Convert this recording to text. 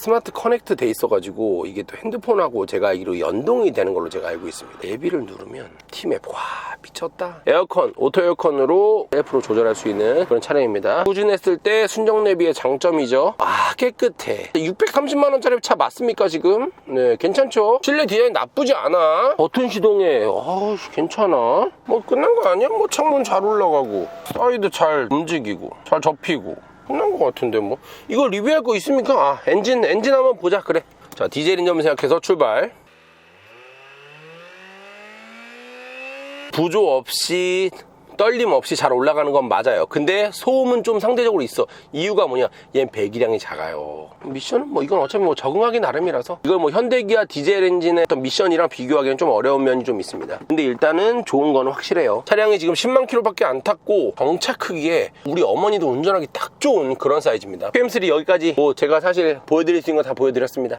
스마트 커넥트 돼 있어가지고 이게 또 핸드폰하고 제가 알기로 연동이 되는 걸로 제가 알고 있습니다. 내비를 누르면 티맵 와 미쳤다. 에어컨 오토 에어컨으로 셀프로 조절할 수 있는 그런 차량입니다. 후진했을 때 순정 내비의 장점이죠. 아 깨끗해. 630만 원짜리 차 맞습니까 지금? 네 괜찮죠. 실내 디자인 나쁘지 않아. 버튼 시동에 아 괜찮아. 뭐 끝난 거 아니야? 뭐 창문 잘 올라가고 사이드 잘 움직이고 잘 접히고 끝난 것 같은데 뭐. 이거 리뷰할 거 있습니까? 아 엔진 엔진 한번 보자. 그래. 자 디젤 인 점 생각해서 출발. 부조 없이 떨림 없이 잘 올라가는 건 맞아요. 근데 소음은 좀 상대적으로 있어. 이유가 뭐냐? 얘는 배기량이 작아요. 미션은 뭐 이건 어차피 뭐 적응하기 나름이라서. 이걸 뭐 현대기아 디젤 엔진의 어떤 미션이랑 비교하기엔 좀 어려운 면이 좀 있습니다. 근데 일단은 좋은 거는 확실해요. 차량이 지금 10만 킬로밖에 안 탔고 덩차 크기에 우리 어머니도 운전하기 딱 좋은 그런 사이즈입니다. PM3 여기까지 뭐 제가 사실 보여드릴 수 있는 거 다 보여드렸습니다